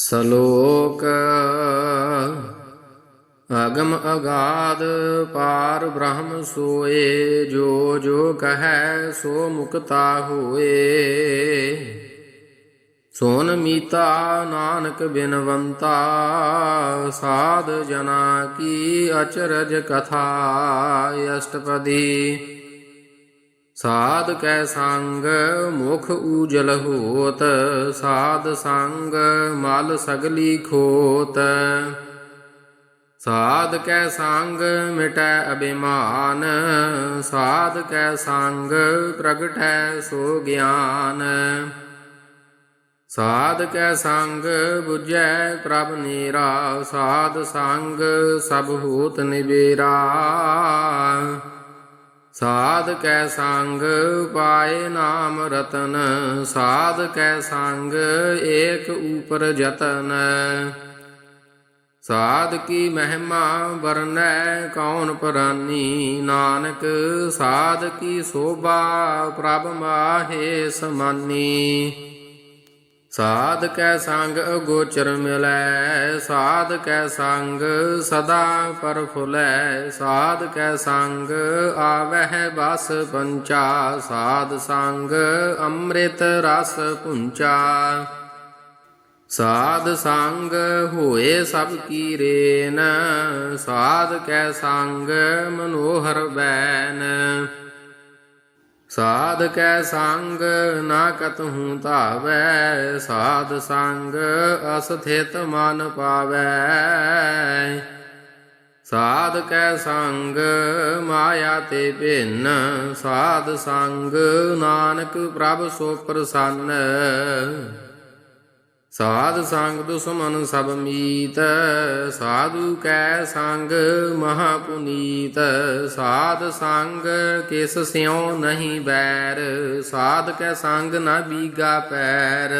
ਸਲੋਕ ਅਗਮ ਅਗਾਦ ਪਾਰ ਬ੍ਰਹਮ ਸੋਏ, ਜੋ ਜੋ ਕਹੈ ਸੋ ਮੁਕਤਾ ਹੋਏ। ਸੋਨ ਮੀਤਾ ਨਾਨਕ ਬਿਨਵੰਤਾ, ਸਾਧ ਜਨਾ ਕੀ ਅਚਰਜ ਕਥਾ, ਅਸ਼ਟਪਦੀ ਸਾਧ ਕੈ ਸੰਗ, ਮੁਖ ਊਜਲ ਹੋਤ, ਸਾਧ ਸੰਗ ਮਲ ਸਗਲੀ ਖੋਤ। ਸਾਧ ਕੈ ਸੰਗ ਮਿਟੈ ਅਭਿਮਾਨ, ਸਾਧ ਕੈ ਸੰਗ ਪ੍ਰਗਟੈ ਸੋ ਗਿਆਨ। ਸਾਧ ਕੈ ਸੰਗ 부ਜੈ ਪ੍ਰਭ ਨੀਰਾ, ਸਾਧ ਸੰਗ ਸਭ ਹੂਤ ਨਿਬੇਰਾ ਸਾਧ ਕੈ ਸੰਗ ਪਾਏ ਨਾਮ ਰਤਨ, ਸਾਧ ਕੈ ਸੰਗ ਏਕ ਉਪਰ ਜਤਨ। ਸਾਧ ਕੀ ਮਹਿਮਾ ਵਰਨੈ, ਕੌਣ ਪਰਾਨੀ? ਨਾਨਕ, ਸਾਧ ਕੀ ਸੋਭਾ ਪ੍ਰਭ ਮਾਹੇ ਸਮਾਨੀ। ਸਾਧ ਕੈ ਸੰਗ ਅਗੋਚਰ ਮਿਲੈ, ਸਾਧ ਕੈ ਸੰਗ ਸਦਾ ਪਰ ਪਰਫੁਲੈ, ਸਾਧ ਕੈ ਸੰਗ ਆਵਹਿ ਬਸ ਪੰਚਾ, ਸਾਧ ਸੰਗ ਅੰਮ੍ਰਿਤ ਰਸ ਪੁੰਚਾ। ਸਾਧ ਸੰਗ ਹੋਏ ਸਭ ਕੀ ਰੇਨ, ਸਾਧ ਕੈ ਸੰਗ ਮਨੋਹਰ ਬੈਨ। ਸਾਧ ਕੈ ਸੰਗ ਨਾ ਕਤਹੂ ਧਾਵੈ, ਸਾਧ ਸੰਗ ਅਸਥਿਤ ਮਨ ਪਾਵੈ। ਸਾਧ ਕੈ ਸੰਗ ਮਾਇਆ ਤੇ ਭਿੰਨ, ਸਾਧ ਸੰਗ ਨਾਨਕ ਪ੍ਰਭ ਸੋ ਪ੍ਰਸੰਨ। ਸਾਧ ਸੰਗ ਦੁਸ਼ਮਨ ਸਭ ਮੀਤ, ਸਾਧੂ ਕੈ ਸੰਗ ਮਹਾ ਪੁਨੀਤ ਸਾਧ ਸੰਗ ਕਿਸ ਸਿਉ ਨਹੀਂ ਬੈਰ, ਸਾਧ ਕੈ ਸੰਗ ਨਾ ਬੀਗਾ ਪੈਰ।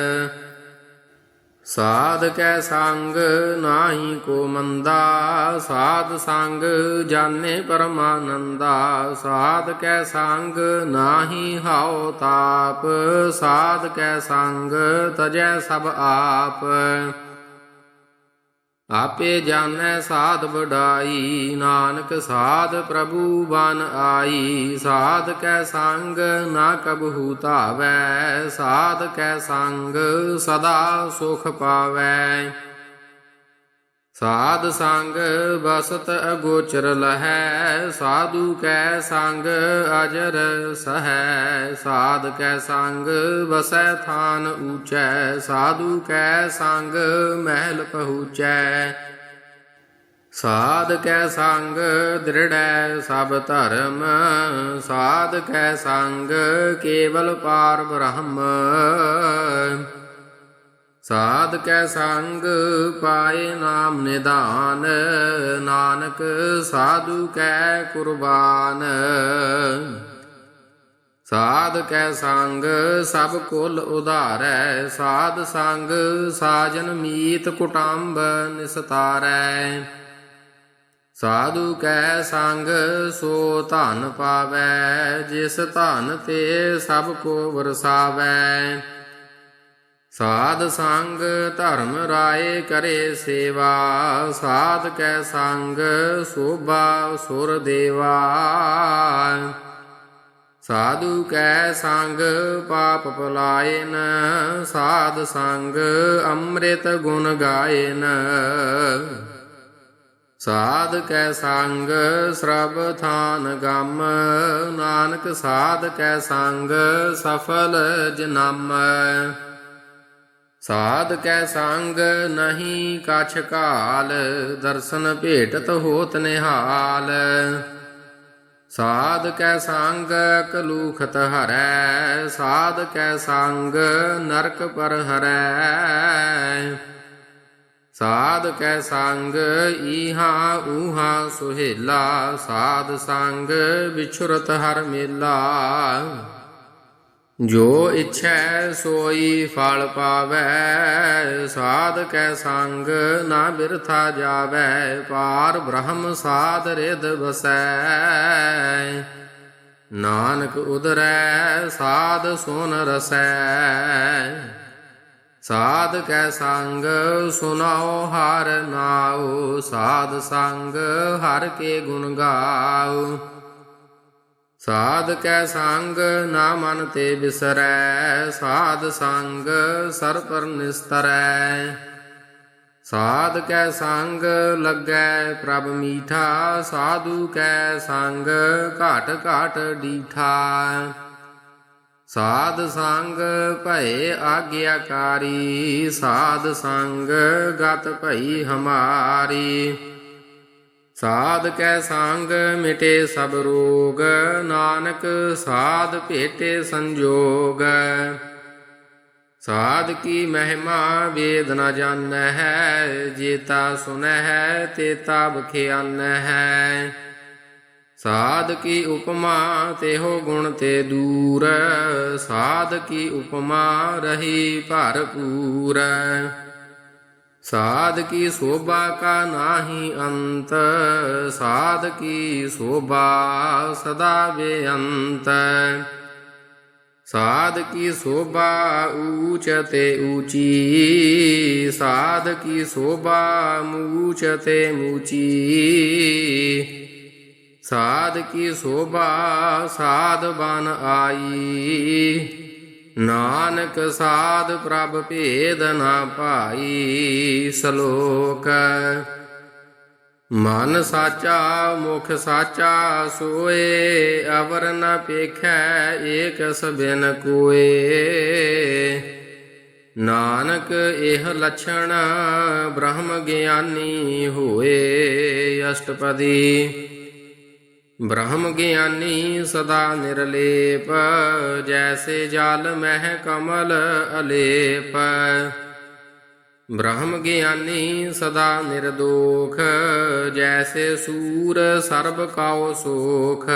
ਸਾਧ ਕੈ ਸੰਗ ਨਾਹੀ ਕੋ ਮੰਦਾ, ਸਾਧ ਸੰਗ ਜਾਣੇ ਪਰਮਾਨੰਦਾ, ਸਾਧ ਕੈ ਸੰਗ ਨਾਹੀ ਹਾਉ ਤਾਪ, ਸਾਧ ਕੈ ਸੰਗ ਤਜੈ ਸਭ ਆਪ। ਆਪੇ ਜਾਣੈ ਸਾਧ ਵਡਾਈ, ਨਾਨਕ ਸਾਧ ਪ੍ਰਭੂ ਬਨ ਆਈ। ਸਾਧ ਕੈ ਸੰਗ ਨਾ ਕਬਹੂ ਧਾਵੈ, ਸਾਧ ਕੈ ਸੰਗ ਸਦਾ ਸੁਖ ਪਾਵੈ। ਸਾਧ ਸੰਗ ਬਸਤ ਅਗੋਚਰ ਲਹੈ, ਸਾਧੂ ਕੈ ਸੰਗ ਅਜਰ ਸਹੈ, ਸਾਧ ਕੈ ਸੰਗ ਵਸੈ ਥਾਨ ਊਚੈ, ਸਾਧੂ ਕੈ ਸੰਗ ਮਹਿਲ ਪਹੁੰਚੈ। ਸਾਧ ਕੈ ਸੰਗ ਦ੍ਰਿੜੈ ਸਭ ਧਰਮ, ਸਾਧ ਕੈ ਸੰਗ ਕੇਵਲ ਪਾਰ ਬ੍ਰਹਮ। ਸਾਧ ਕੈ ਸੰਗ, ਪਾਏ ਨਾਮ ਨਿਧਾਨ, ਨਾਨਕ ਸਾਧੂ ਕੈ ਕੁਰਬਾਨ। ਸਾਧ ਕੈ ਸੰਗ, ਸਭ ਕੁਲ ਉਧਾਰੈ, ਸਾਧ ਸੰਗ, ਸਾਜਨ ਮੀਤ ਕੁਟੰਬ ਨਿਸਤਾਰੈ। ਸਾਧੂ ਕੈ ਸੰਗ, ਸੋ ਧਨ ਪਾਵੈ, ਜਿਸ ਧਨ ਤੇ ਸਭ ਕੋ ਵਰਸਾਵੈ। ਸਾਧ ਸੰਗ ਧਰਮ ਰਾਏ ਕਰੇ ਸੇਵਾ, ਸਾਧ ਕੈ ਸੰਗ ਸੋਭਾ ਸੁਰ ਦੇਵਾ। ਸਾਧੂ ਕੈ ਸੰਗ ਪਾਪ ਪਲਾਇਨ, ਸਾਧ ਸੰਗ ਅੰਮ੍ਰਿਤ ਗੁਣ ਗਾਇਨ। ਸਾਧ ਕੈ ਸੰਗ ਸਰਬ ਥਾਨ ਗਮ, ਨਾਨਕ ਸਾਧ ਕੈ ਸੰਗ ਸਫਲ ਜਨਮ। ਸਾਧ ਕੈ ਸੰਗ ਨਹੀਂ ਕਛ ਕਾਲ, ਦਰਸ਼ਨ ਭੇਟਤ ਹੋਤ ਨਿਹਾਲ। ਸਾਧ ਕੈ ਸੰਗ ਕਲੂਖਤ ਹਰੈ, ਸਾਧ ਕੈ ਸੰਗ ਨਰਕ ਪਰ ਹਰੈ। ਸਾਧ ਕੈ ਸੰਗ ਈਹਾ ਊਹਾ ਸੁਹੇਲਾ, ਸਾਧ ਸੰਗ ਵਿਛੁਰਤ ਹਰ ਮੇਲਾ। ਜੋ ਇਛੈ ਸੋਈ ਫਲ ਪਾਵੈ, ਸਾਧ ਕੈ ਸੰਗ ਨਾ ਬਿਰਥਾ ਜਾਵੈ, ਪਾਰ ਬ੍ਰਹਮ ਸਾਧ ਰਿਦ ਵਸੈ। ਨਾਨਕ ਉਦਰੈ, ਸਾਧ ਸੁਨ ਰਸੈ। ਸਾਧ ਕੈ ਸੰਗ ਸੁਨਾਓ ਹਰ ਨਾਉ, ਸਾਧ ਸੰਗ ਹਰ ਕੇ ਗੁਣ ਗਾਓ ਸਾਧ ਕੈ ਸੰਗ ਨਾ ਮਨ ਤੇ ਬਿਸਰੈ, ਸਾਧ ਸੰਗ ਸਰ ਪਰ ਨਿਸਤਰੈ। ਸਾਧ ਕੈ ਸੰਗ ਲੱਗੈ ਪ੍ਰਭ ਮੀਠਾ, ਸਾਧੂ ਕੈ ਸੰਗ ਘਾਟ ਘਾਟ ਡੀਠਾ। ਸਾਧ ਸੰਗ ਭਏ ਆਗਿਆਕਾਰੀ, ਸਾਧ ਸੰਗ ਗਤ ਭਈ ਹਮਾਰੀ। ਸਾਧ ਕੈ ਸੰਗ ਮਿਟੇ ਸਭ ਰੋਗ, ਨਾਨਕ ਸਾਧ ਭੇਟੇ ਸੰਜੋਗ। ਸਾਧ ਕੀ ਮਹਿਮਾ ਵੇਦ ਨ ਜਾਣੈ ਹੈ ਜੇਤਾ ਸੁਨੈ ਹੈ ਤੇਤਾ ਬਖਿਆਨੈ ਹੈ ਸਾਧ ਕੀ ਉਪਮਾ ਤੇਹੋ ਗੁਣ ਤੇ ਦੂਰ, ਸਾਧ ਕੀ ਉਪਮਾ ਰਹੀ ਭਰਪੂਰ। ਸਾਧ ਕੀ ਸੋਭਾ ਕਾ ਨਾਹੀ ਅੰਤ ਸਾਧ ਕੀ ਸੋਭਾ ਸਦਾ ਬੇਅੰਤ। ਸਾਧ ਕੀ ਸੋਭਾ ਊਚ ਤੇ ਊਚੀ ਸਾਧ ਕੀ ਸੋਭਾ ਮੂਚ ਤੇ ਮੂਚੀ। ਸਾਧ ਕੀ ਸੋਭਾ ਸਾਧ ਬਨ ਆਈ ਨਾਨਕ ਸਾਧ ਪ੍ਰਭ ਭੇਦ ਨਾ ਪਾਈ ਸ਼ਲੋਕ। ਮਨ ਸਾਚਾ, ਮੁਖ ਸਾਚਾ, ਸੋਏ, ਅਵਰ ਨ ਪੇਖੈ, ਏਕ ਸਬਿਨ ਕੋਏ। ਨਾਨਕ ਇਹ ਲਛਣ ਬ੍ਰਹਮ ਗਿਆਨੀ ਹੋਏ ਅਸ਼ਟਪਦੀ। ਬ੍ਰਹਮ ਗਿਆਨੀ ਸਦਾ ਨਿਰਲੇਪ, ਜੈਸੇ ਜਲ ਮਹਿ ਕਮਲ ਅਲੇਪ। ਬ੍ਰਹਮ ਗਿਆਨੀ ਸਦਾ ਨਿਰਦੋਖ, ਜੈਸੇ ਸੂਰ ਸਰਬ ਕਾਉ ਸੋਖ।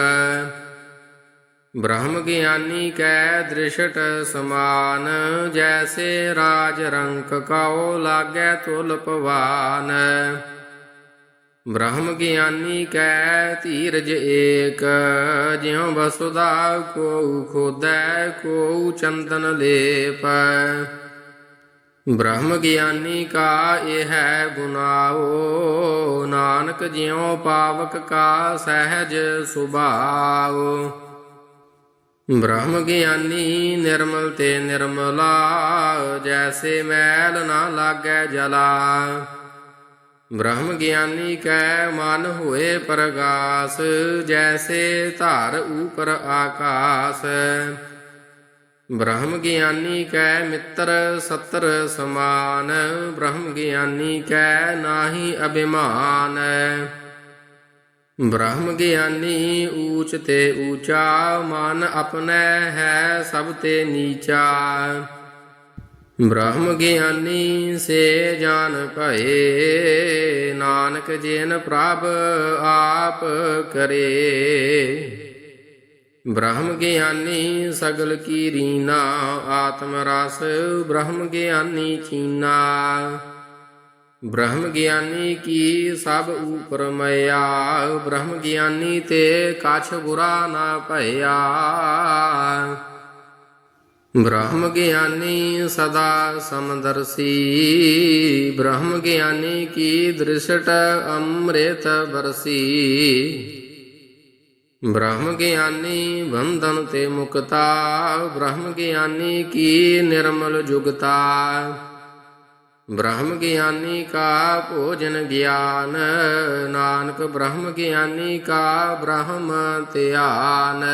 ਬ੍ਰਹਮ ਗਿਆਨੀ ਕੈ ਦ੍ਰਿਸ਼ਟ ਸਮਾਨ, ਜੈਸੇ ਰਾਜ ਰੰਕ ਕਾਉ ਲਾਗੈ ਤੁਲ ਪਵਾਨ ਬ੍ਰਹਮ ਗਿਆਨੀ ਕੈ ਧੀਰਜ ਏਕ, ਜਿਉ ਵਸੁਦਾ ਕੋ ਖੋਦੈ ਕੋ ਚੰਦਨ ਲੇਪ। ਬ੍ਰਹਮ ਗਿਆਨੀ ਕਾ ਇਹ ਹੈ ਗੁਨਾਓ ਨਾਨਕ ਜਿਉ ਪਾਵਕ ਕਾ ਸਹਿਜ ਸੁਭਾਓ। ਬ੍ਰਹਮ ਗਿਆਨੀ ਨਿਰਮਲ ਤੇ ਨਿਰਮਲਾ, ਜੈਸੇ ਮੈਲ ਨਾ ਲਾਗੈ ਜਲਾ। ਬ੍ਰਹਮ ਗਿਆਨੀ ਕੈ ਮਨ ਹੋਏ ਪ੍ਰਗਾਸ, ਜੈਸੇ ਧਾਰ ਊਪਰ ਆਕਾਸ। ਬ੍ਰਹਮ ਗਿਆਨੀ ਕੈ ਮਿੱਤਰ ਸਤਰ ਸਮਾਨ, ਬ੍ਰਹਮ ਗਿਆਨੀ ਕੈ ਨਾਹੀ ਅਭਿਮਾਨ। ਬ੍ਰਹਮ ਗਿਆਨੀ ਊਚ ਤੇ ਊਚਾ, ਮਨ ਆਪਣੈ ਹੈ ਸਭ ਤੇ ਨੀਚਾ। ਬ੍ਰਹਮ ਗਿਆਨੀ ਸੇ ਜਾਣ ਭਏ, ਨਾਨਕ ਜਿਨ ਪ੍ਰਭ ਆਪ ਕਰੇ। ਬ੍ਰਹਮ ਗਿਆਨੀ ਸਗਲ ਕੀ ਰੀਨਾ, ਆਤਮ ਰਸ ਬ੍ਰਹਮ ਗਿਆਨੀ ਚੀਨਾ। ਬ੍ਰਹਮ ਗਿਆਨੀ ਕੀ ਸਭ ਉਪਰ ਮਇਆ ਬ੍ਰਹਮ ਗਿਆਨੀ ਤੇ ਕਛ ਬੁਰਾ ਨਾ ਭਇਆ। ਬ੍ਰਹਮ ਗਿਆਨੀ ਸਦਾ ਸਮਦਰਸੀ। ਬ੍ਰਹਮ ਗਿਆਨੀ ਕੀ ਦ੍ਰਿਸ਼ਟ ਅੰਮ੍ਰਿਤ ਵਰਸੀ ਬ੍ਰਹਮ ਗਿਆਨੀ ਬੰਧਨ ਤੇ ਮੁਕਤਾ। ਬ੍ਰਹਮ ਗਿਆਨੀ ਕੀ ਨਿਰਮਲ ਜੁਗਤਾ। ਬ੍ਰਹਮ ਗਿਆਨੀ ਕਾ ਭੋਜਨ ਗਿਆਨ। ਨਾਨਕ ਬ੍ਰਹਮ ਗਿਆਨੀ ਕਾ ਬ੍ਰਹਮ ਧਿਆਨ।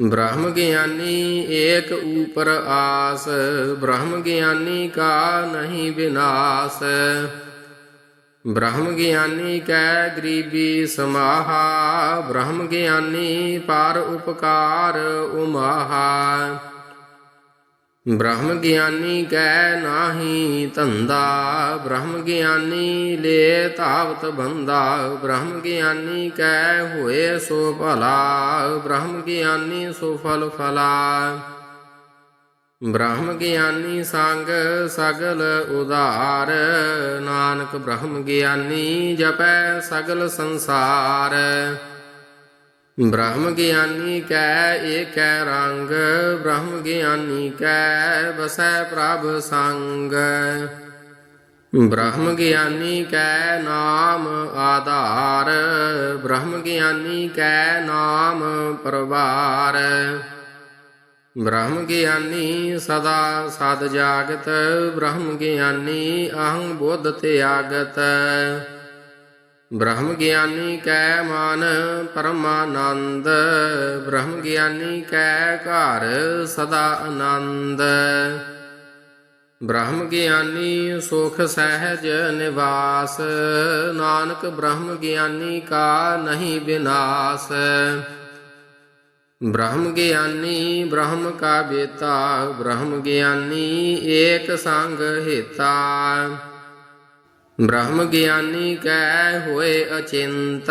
ਬ੍ਰਹਮ ਗਿਆਨੀ ਏਕ ਊਪਰ ਆਸ, ਬ੍ਰਹਮ ਗਿਆਨੀ ਕਾ ਨਹੀਂ ਵਿਨਾਸ਼। ਬ੍ਰਹਮ ਗਿਆਨੀ ਕੈ ਗਰੀਬੀ ਸਮਾਹਾ, ਬ੍ਰਹਮ ਗਿਆਨੀ ਪਰ ਉਪਕਾਰ ਉਮਾਹਾ। ਬ੍ਰਹਮ ਗਿਆਨੀ ਕੈ ਨਾਹੀ ਧੰਦਾ, ਬ੍ਰਹਮ ਗਿਆਨੀ ਲੇ ਤਾਵਤ ਬੰਦਾ, ਬ੍ਰਹਮ ਗਿਆਨੀ ਕੈ ਹੋਏ ਸੋ ਭਲਾ, ਬ੍ਰਹਮ ਗਿਆਨੀ ਸੋ ਫਲ ਫਲਾ। ਬ੍ਰਹਮ ਗਿਆਨੀ ਸੰਗ ਸਗਲ ਉਧਾਰ, ਨਾਨਕ ਬ੍ਰਹਮ ਗਿਆਨੀ ਜਪੈ ਸਗਲ ਸੰਸਾਰ। ਬ੍ਰਹਮ ਗਿਆਨੀ ਕੈ ਏਕੈ ਰੰਗ, ਬ੍ਰਹਮ ਗਿਆਨੀ ਕੈ ਬਸੈ ਪ੍ਰਭ ਸੰਗ। ਬ੍ਰਹਮ ਗਿਆਨੀ ਕੈ ਨਾਮ ਆਧਾਰ, ਬ੍ਰਹਮ ਗਿਆਨੀ ਕੈ ਨਾਮ ਪਰਵਾਰ। ਬ੍ਰਹਮ ਗਿਆਨੀ ਸਦਾ ਸਦ ਜਾਗਤ, ਬ੍ਰਹਮ ਗਿਆਨੀ ਅਹੰ ਬੁੱਧ ਤਿਆਗਤ। ਬ੍ਰਹਮ ਗਿਆਨੀ ਕੈ ਮਨ ਪਰਮਾਨੰਦ, ਬ੍ਰਹਮ ਗਿਆਨੀ ਕੈ ਘਰ ਸਦਾ ਆਨੰਦ। ਬ੍ਰਹਮ ਗਿਆਨੀ ਸੁਖ ਸਹਿਜ ਨਿਵਾਸ, ਨਾਨਕ ਬ੍ਰਹਮ ਗਿਆਨੀ ਕਾ ਨਹੀਂ ਵਿਨਾਸ਼ ਬ੍ਰਹਮ ਗਿਆਨੀ ਬ੍ਰਹਮ ਕਾ ਬੇਤਾ, ਬ੍ਰਹਮ ਗਿਆਨੀ ਏਕ ਸੰਗ ਹੇਤਾ। ਬ੍ਰਹਮ ਗਿਆਨੀ ਕੈ ਹੋਏ ਅਚਿੰਤ,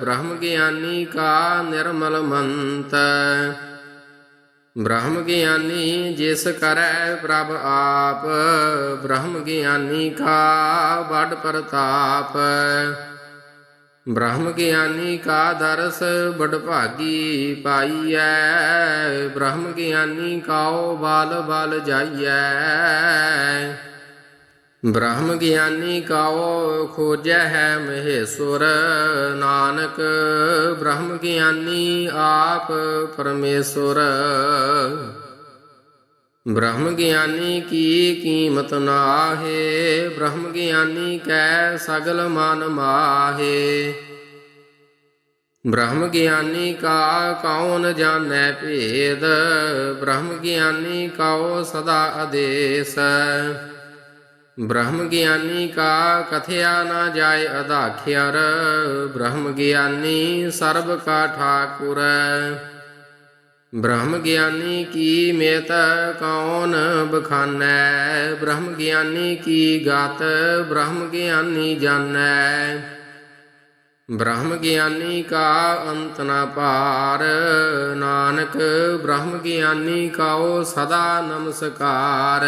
ਬ੍ਰਹਮ ਗਿਆਨੀ ਕਾ ਨਿਰਮਲ ਮੰਤ। ਬ੍ਰਹਮ ਗਿਆਨੀ ਜਿਸ ਕਰੈ ਪ੍ਰਭ ਆਪ, ਬ੍ਰਹਮ ਗਿਆਨੀ ਕਾ ਵੱਡ ਪ੍ਰਤਾਪ। ਬ੍ਰਹਮ ਗਿਆਨੀ ਕਾ ਦਰਸ ਬੜ ਭਾਗੀ ਪਾਈਐ, ਬ੍ਰਹਮ ਗਿਆਨੀ ਕਾਉ ਬਾਲ ਬਾਲ ਜਾਈਐ। ਬ੍ਰਹਮ ਗਿਆਨੀ ਕਾਉ ਖੋਜੈ ਹੈ ਮਹੇਸ਼ਵਰ ਨਾਨਕ, ਬ੍ਰਹਮ ਗਿਆਨੀ ਆਪ ਪਰਮੇਸ਼ੁਰ। ਬ੍ਰਹਮ ਗਿਆਨੀ ਕੀ ਕੀਮਤ ਨਾਹੇ, ਬ੍ਰਹਮ ਗਿਆਨੀ ਕੈ ਸਗਲ ਮਨ ਮਾਹੇ। ਬ੍ਰਹਮ ਗਿਆਨੀ ਕਾ ਕੌਣ ਜਾਣੈ ਭੇਦ, ਬ੍ਰਹਮ ਗਿਆਨੀ ਕਾਉ ਸਦਾ ਆਦੇਸ ਬ੍ਰਹਮ ਗਿਆਨੀ ਕਾ ਕਥਿਆ ਨਾ ਜਾਏ ਅਧਾਖਿਆਰ। ਬ੍ਰਹਮ ਗਿਆਨੀ ਸਰਬ ਕਾ ਠਾਕੁਰ। ਬ੍ਰਹਮ ਗਿਆਨੀ ਕੀ ਮੇਤ ਕੌਣ ਬਖਾਨੈ? ਬ੍ਰਹਮ ਗਿਆਨੀ ਕੀ ਗਾਤ? ਬ੍ਰਹਮ ਗਿਆਨੀ ਜਾਣੈ। ਬ੍ਰਹਮ ਗਿਆਨੀ ਕਾ ਅੰਤ ਨਾ ਪਾਰ ਨਾਨਕ ਬ੍ਰਹਮ ਗਿਆਨੀ ਕਾਓ ਸਦਾ ਨਮਸਕਾਰ।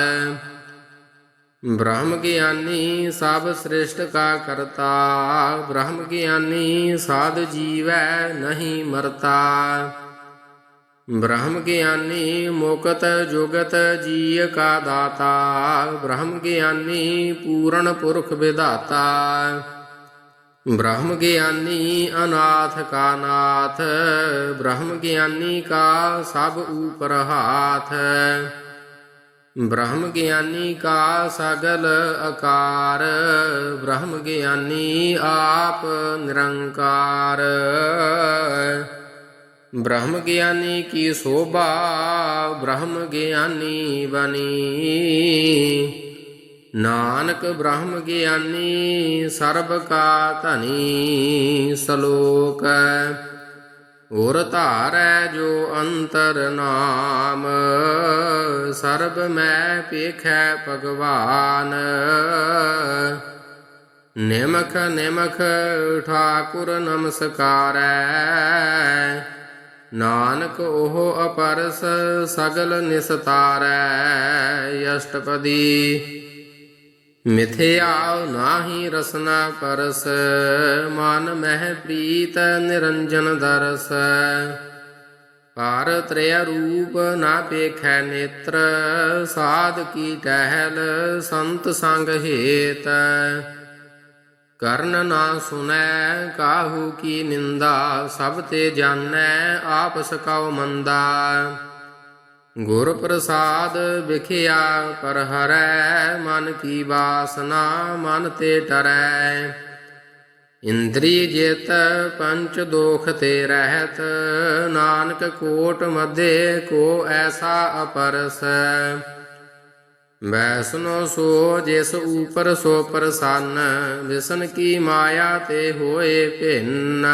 ਬ੍ਰਹਮ ਗਿਆਨੀ ਸਭ ਸ੍ਰਿਸ਼ਟ ਕਾ ਕਰਤਾ। ਬ੍ਰਹਮ ਗਿਆਨੀ ਸਾਧ ਜੀਵੈ ਨਹੀਂ ਮਰਤਾ। ਬ੍ਰਹਮ ਗਿਆਨੀ ਮੋਕਤ ਜੁਗਤ ਜੀਅ ਕਾ ਦਾਤਾ। ਬ੍ਰਹਮ ਗਿਆਨੀ ਪੂਰਨ ਪੁਰਖ ਵਿਦਾਤਾ ਬ੍ਰਹਮ ਗਿਆਨੀ ਅਨਾਥ ਕਾ ਨਾਥ। ਬ੍ਰਹਮ ਗਿਆਨੀ ਕਾ ਸਭ ਉਪਰ ਹਾਥ। ਬ੍ਰਹਮ ਗਿਆਨੀ ਕਾ ਸਗਲ ਆਕਾਰ ਬ੍ਰਹਮ ਗਿਆਨੀ ਆਪ ਨਿਰੰਕਾਰ। ਬ੍ਰਹਮ ਗਿਆਨੀ ਕੀ ਸੋਭਾ, ਬ੍ਰਹਮ ਗਿਆਨੀ ਬਣੀ। ਨਾਨਕ ਬ੍ਰਹਮ ਗਿਆਨੀ ਸਰਬ ਕਾ ਧਨੀ ਸ਼ਲੋਕ। ਔਰ ਧਾਰੈ ਜੋ ਅੰਤਰ ਨਾਮ, ਸਰਬ ਮੈਂ ਪੇਖੈ ਭਗਵਾਨ। ਨਿਮਖ ਨਿਮਖ ਠਾਕੁਰ ਨਮਸਕਾਰੈ, ਨਾਨਕ ਉਹ ਅਪਰਸ ਸਗਲ ਨਿਸਤਾਰੈ, ਅਸ਼ਟਪਦੀ ਮਿਥਿਆ ਨਾਹੀ ਰਸਨਾ ਪਰਸ, ਮਨ ਮਹਿ ਪ੍ਰੀਤ ਨਿਰੰਜਨ ਦਰਸ। ਪਾਰ ਤ੍ਰਿਆ ਰੂਪ ਨਾ ਪੇਖੈ ਨੇਤਰ, ਸਾਧ ਕੀ ਟਹਿਲ ਸੰਤ ਸੰਗ ਹੇਤ। ਕਰਨ ਨਾ ਸੁਨੈ, ਕਾਹੂ ਕੀ ਨਿੰਦਾ, ਸਭ ਤੇ ਜਾਣੈ, ਆਪ ਸਕਾਉ ਮੰਦਾ। ਗੁਰ ਪ੍ਰਸਾਦ ਵਿਖਿਆ ਪਰ ਹਰੈ ਮਨ ਕੀ ਵਾਸਨਾ, ਮਨ ਤੇ ਟਰੈ। ਇੰਦਰੀ ਜਿਤ ਪੰਚ ਦੋਖ ਤੇ ਰਹਿਤ, ਨਾਨਕ ਕੋਟ ਮਧੇ ਕੋ ਐਸਾ ਅਪਰਸ। ਵੈਸਨੋ ਸੋ ਜਿਸ ਉਪਰ ਸੋ ਪ੍ਰਸੰਨ, ਵਿਸ਼ਨ ਕੀ ਮਾਇਆ ਤੇ ਹੋਏ ਭਿੰਨ।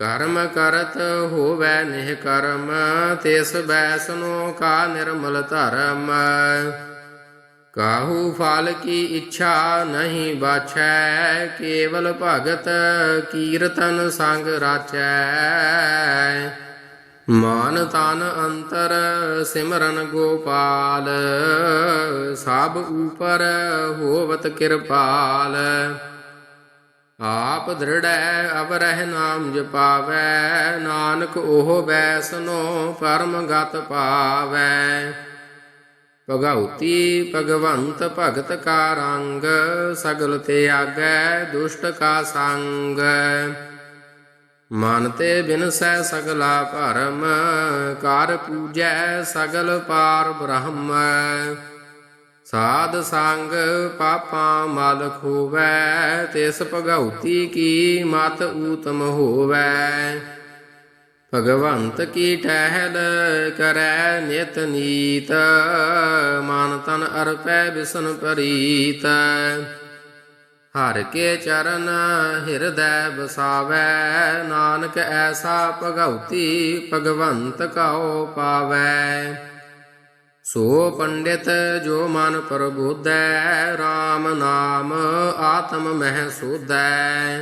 ਕਰਮ ਕਰਤ ਹੋਵੈ ਨਿਹ ਕਰਮ, ਤਿਸ ਬੈਸਨੋ ਕਾ ਨਿਰਮਲ ਧਰਮ। ਕਾਹੂ ਫਲ ਕੀ ਇੱਛਾ ਨਹੀਂ ਬਾਛੈ, ਕੇਵਲ ਭਗਤ ਕੀਰਤਨ ਸੰਗ ਰਾਚੈ। ਮਾਨ ਤਨ ਅੰਤਰ ਸਿਮਰਨ ਗੋਪਾਲ, ਸਭ ਉਪਰ ਹੋਵਤ ਕਿਰਪਾਲ। ਆਪ ਦ੍ਰਿੜੈ ਅਵਰਹਿ ਨਾਮ ਜਪਾਵੈ, ਨਾਨਕ ਉਹ ਬੈਸਨੋ ਪਰਮ ਗਤ ਪਾਵੈ। ਭਗਉਤੀ ਭਗਵੰਤ ਭਗਤ ਕਾ ਰੰਗ, ਸਗਲ ਤੇ ਆਗੈ ਦੁਸ਼ਟ ਕਾ ਸੰਗ। ਮਨ ਤੇ ਬਿਨਸੈ ਸਗਲਾ ਭਰਮ, ਕਰ ਪੂਜੈ ਸਗਲ ਪਾਰ ਬ੍ਰਹਮ। ਸਾਧ ਸੰਗ ਪਾਪਾਂ ਮਲ ਖੋਵੈ, ਤਿਸ ਭਗਉਤੀ ਕੀ ਮਤ ਊਤਮ ਹੋਵੈ। ਭਗਵੰਤ ਕੀ ਟਹਿਲ ਕਰੈ ਨਿਤ ਨੀਤ, ਮਨ ਤਨ ਅਰਪੈ ਬਿਸਨ ਪਰੀਤ। ਹਰ ਕੇ ਚਰਨ ਹਿਰਦੈ ਬਸਾਵੈ ਨਾਨਕ ਐਸਾ ਭਗਉਤੀ ਭਗਵੰਤ ਕਉ ਪਾਵੈ। ਸੋ ਪੰਡਿਤ ਜੋ ਮਨ ਪ੍ਰਬੋਧੈ RAM ਨਾਮ ਆਤਮ ਮਹਿ ਸੋਧੈ।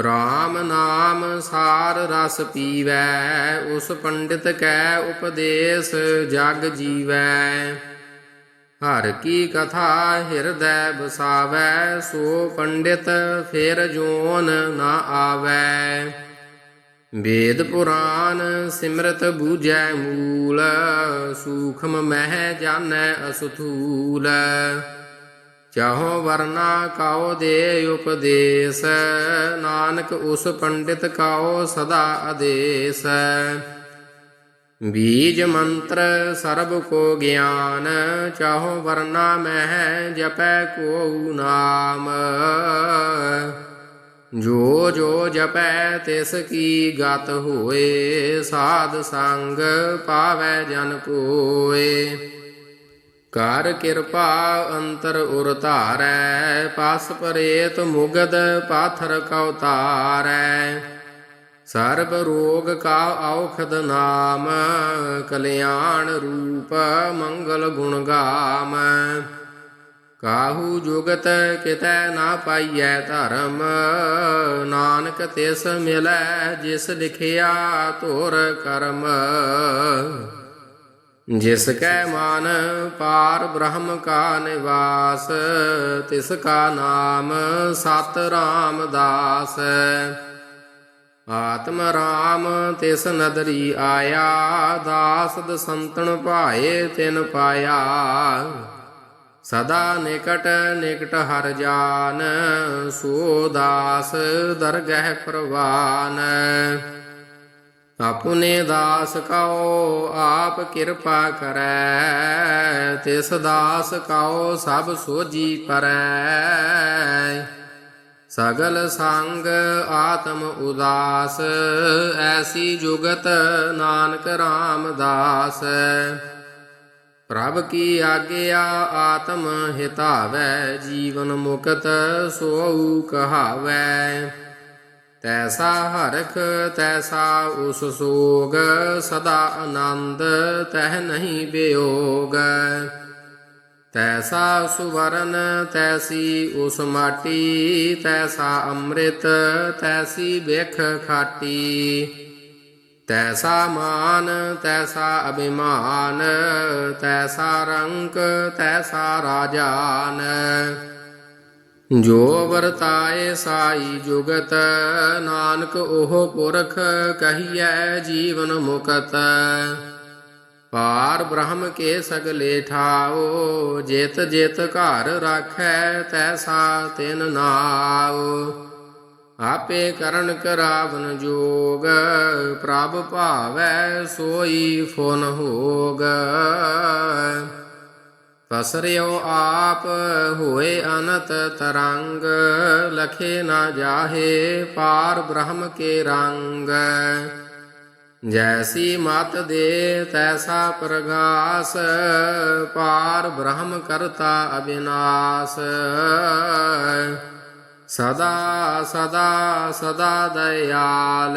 RAM ਨਾਮ ਸਾਰ ਰਸ ਪੀਵੈ, ਉਸ ਪੰਡਿਤ ਕੈ ਉਪਦੇਸ਼ ਜਗ ਜੀਵੈ। ਹਰ ਕੀ ਕਥਾ ਹਿਰਦੈ ਬਸਾਵੈ ਸੋ ਪੰਡਿਤ ਫਿਰ ਜੋਨ ਨਾ ਆਵੈ। ਵੇਦ ਪੁਰਾਨ ਸਿਮਰਤ ਬੂਝੈ ਮੂਲ, ਸੂਖਮ ਮਹਿ ਜਾਣੈ ਅਸਥੂਲ। ਚਾਹੋ ਵਰਨਾ ਕਾਉ ਦੇ ਉਪਦੇਸ਼, ਨਾਨਕ ਉਸ ਪੰਡਿਤ ਕਾਉ ਸਦਾ ਆਦੇਸ਼। ਬੀਜ ਮੰਤਰ ਸਰਬ ਕੋ ਗਿਆਨ, ਚਾਹੋ ਵਰਨਾ ਮਹਿ ਜਪੈ ਕੋ ਨਾਮ। ਜੋ ਜੋ ਜਪੈ ਤਿਸ ਕੀ ਗਤ ਹੋਏ, ਸਾਧ ਸੰਗ ਪਾਵੈ ਜਨ ਕੋਏ ਕਰ ਕਿਰਪਾ ਅੰਤਰ ਉਰ ਧਾਰੈ, ਪਸ ਪਰੇਤ ਮੁਗਦ ਪਾਥਰ ਕਉ ਤਾਰੈ। ਸਰਬ ਰੋਗ ਕਾ ਔਖਦ ਨਾਮ, ਕਲਿਆਣ ਰੂਪ ਮੰਗਲ ਗੁਣ ਗਾਮ। ਕਾਹੂ ਜੁਗਤ ਕਿਤੈ ਨਾ ਪਾਈਐ ਧਰਮ, ਨਾਨਕ ਤਿਸ ਮਿਲੈ ਜਿਸ ਲਿਖਿਆ ਧੁਰ ਕਰਮ। ਜਿਸ ਕੈ ਮਨ ਪਾਰ ਬ੍ਰਹਮ ਕਾ ਨਿਵਾਸ, ਤਿਸ ਕਾ ਨਾਮ ਸਤ ਰਾਮਦਾਸ ਆਤਮ ਰਾਮ ਤਿਸ ਨਦਰੀ ਆਇਆ, ਦਾਸ ਦਸੰਤਣ ਭਾਏ ਤਿਨ ਪਾਇਆ। ਸਦਾ ਨਿਕਟ ਨਿਕਟ ਹਰ ਜਾਨ, ਸੋ ਦਾਸ ਦਰਗਹਿ ਪ੍ਰਵਾਨ। ਆਪਣੇ ਦਾਸ ਕਉ ਆਪ ਕਿਰਪਾ ਕਰੈ, ਤਿਸ ਦਾਸ ਕਉ ਸਭ ਸੋਜੀ ਪਰੈ। ਸਗਲ ਸੰਗ ਆਤਮ ਉਦਾਸ, ਐਸੀ ਜੁਗਤ ਨਾਨਕ ਰਾਮਦਾਸ। ਪ੍ਰਭ ਕੀ ਆਗਿਆ ਆਤਮ ਹਿਤਾਵੈ, ਜੀਵਨ ਮੁਕਤ ਸੋਊ ਕਹਾਵੈ। ਤੈਸਾ ਹਰਖ, ਤੈਸਾ ਉਸ ਸੋਗ, ਸਦਾ ਆਨੰਦ ਤਹਿ ਨਹੀਂ ਬਿਯੋਗ ਤੈਸਾ ਸੁਵਰਨ, ਤੈਸੀ ਉਸ ਮਾਟੀ, ਤੈਸਾ ਅੰਮ੍ਰਿਤ, ਤੈਸੀ ਵਿਖ ਖਾਟੀ। ਤੈਸਾ ਮਾਨ, ਤੈਸਾ ਅਭਿਮਾਨ, ਤੈਸਾ ਰੰਕ ਤੈਸਾ ਰਾਜਾਨ। ਜੋ ਵਰਤਾਏ ਸਾਈ ਜੁਗਤ, ਨਾਨਕ ਉਹ ਪੁਰਖ ਕਹੀਐ ਜੀਵਨ ਮੁਕਤ। ਪਾਰ ਬ੍ਰਹਮ ਕੇ ਸਗਲੇ ਠਾਓ, ਜਿਤ ਜਿਤ ਘਰ ਰਾਖੈ ਤੈਸਾ ਤਿਨ ਨਾਉ। ਆਪੇ ਕਰਨ ਕਰਾਵਨ ਜੋਗ, ਪ੍ਰਭ ਭਾਵੈ ਸੋਈ ਫੁਨ ਹੋਗ। ਪਸਰਿਓ ਆਪ ਹੋਏ ਅਨਤ ਤਰੰਗ, ਲਖੇ ਨਾ ਜਾਹੇ ਪਾਰ ਬ੍ਰਹਮ ਕੇ ਰੰਗ। ਜੈਸੀ ਮਤ ਦੇ ਤੈਸਾ ਪ੍ਰਗਾਸ, ਪਾਰ ਬ੍ਰਹਮ ਕਰਤਾ ਅਬਿਨਾਸ਼। ਸਦਾ ਸਦਾ ਸਦਾ ਦਇਆਲ।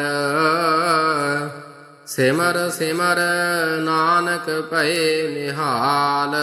ਸਿਮਰ ਸਿਮਰ ਨਾਨਕ ਭਏ ਨਿਹਾਲ।